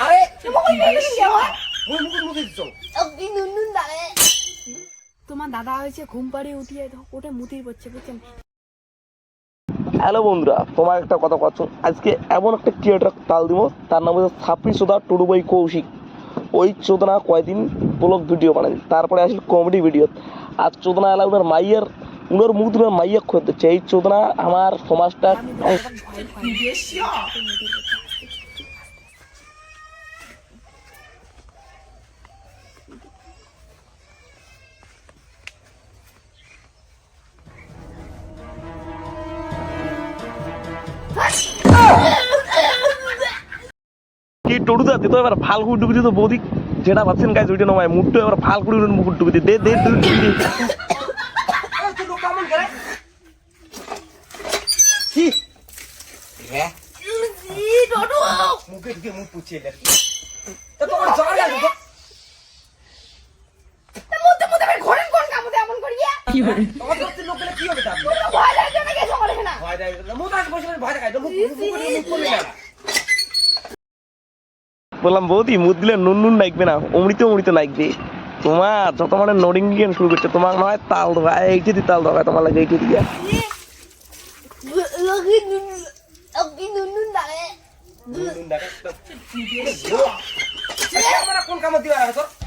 আরে তোমার দাদা হয়েছে ঘুম পাড়িয়ে উঠিয়ে ওটা মুতির পড়ছে বুঝছেন? হ্যালো বন্ধুরা তোমার একটা কথা কথা আজকে এমন একটা ক্রিয়েটার তাল দিব তার নাম হচ্ছে সাপড়ি সোদা টুডু বই কৌশিক। ওই চোদনা কয়দিন ব্লগ ভিডিও বানাই তারপরে আসলে কমেডি ভিডিও আর চোদনা এলা উনার মাইয়ার উনার মুখ উনার মাইয়া এই চোদনা আমার সমাজটা কি তো এবার তো যেটা ভাবছেন গাইজ ওইটা নয় এবার ফাল মুকুট ডুবি দে দে দে দে, দে, দে। এই তুই লোক কেমন করে কি? হ্যাঁ মুখে ঢুকে মুখ পুছিয়ে দেখ। তা তোমার জ্বর লাগে? তো? তোমার কাছে লোক গেলে কি হবে তার? ভয় দেয় না। মুখ আজ বসে বসে ভয় দেখায়। তো মুখ মুখ করে মুখ করলে না বললাম বৌদি মুখ দিলে নুন নুন নাইকবে না অমৃত অমৃত নাইকবে। তোমার যত মানে নোডিং গেম শুরু করছে তোমার নয় তাল দেবা এইটি দি তাল দেবা তোমার লাগে এইটি দিয়া কোন কামত দিবা তোর